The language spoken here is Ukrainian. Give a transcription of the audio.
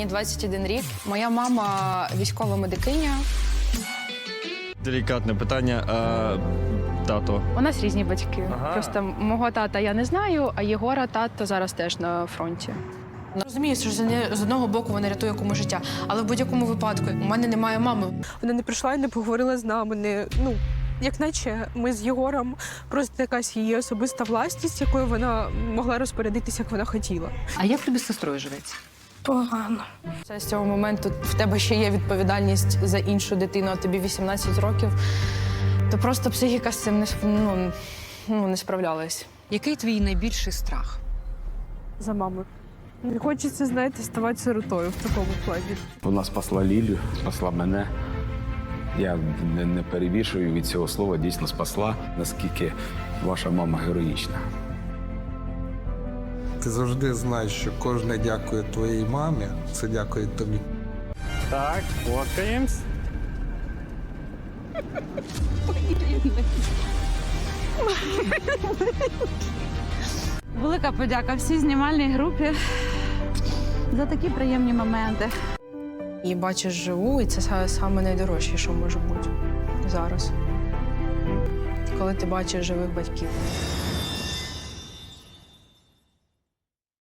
Мені 21 рік. Моя мама військова медикиня. Делікатне питання. А, тато. У нас різні батьки. Ага. Просто мого тата я не знаю, а Єгора тато зараз теж на фронті. Розумію, що з одного боку вона рятує комусь життя, але в будь-якому випадку у мене немає мами. Вона не прийшла і не поговорила з нами. Не, ну, як наче ми з Єгором просто якась її особиста власність, якою вона могла розпорядитися, як вона хотіла. А як тобі з сестрою живеться? Погано. Це з цього моменту в тебе ще є відповідальність за іншу дитину, а тобі 18 років. То просто психіка з цим не, ну, ну, не справлялась. Який твій найбільший страх? За мамою. Не хочеться, знаєте, ставати сиротою в такому плані. Вона спасла Лілю, спасла мене. Я не, не перебільшую від цього слова, дійсно спасла, наскільки ваша мама героїчна. Ти завжди знаєш, що кожне дякує твоїй мамі, це дякує тобі. Так, фоткаємось. Велика подяка всій знімальній групі за такі приємні моменти. І бачиш живу, і це саме найдорожче, що може бути зараз. Коли ти бачиш живих батьків.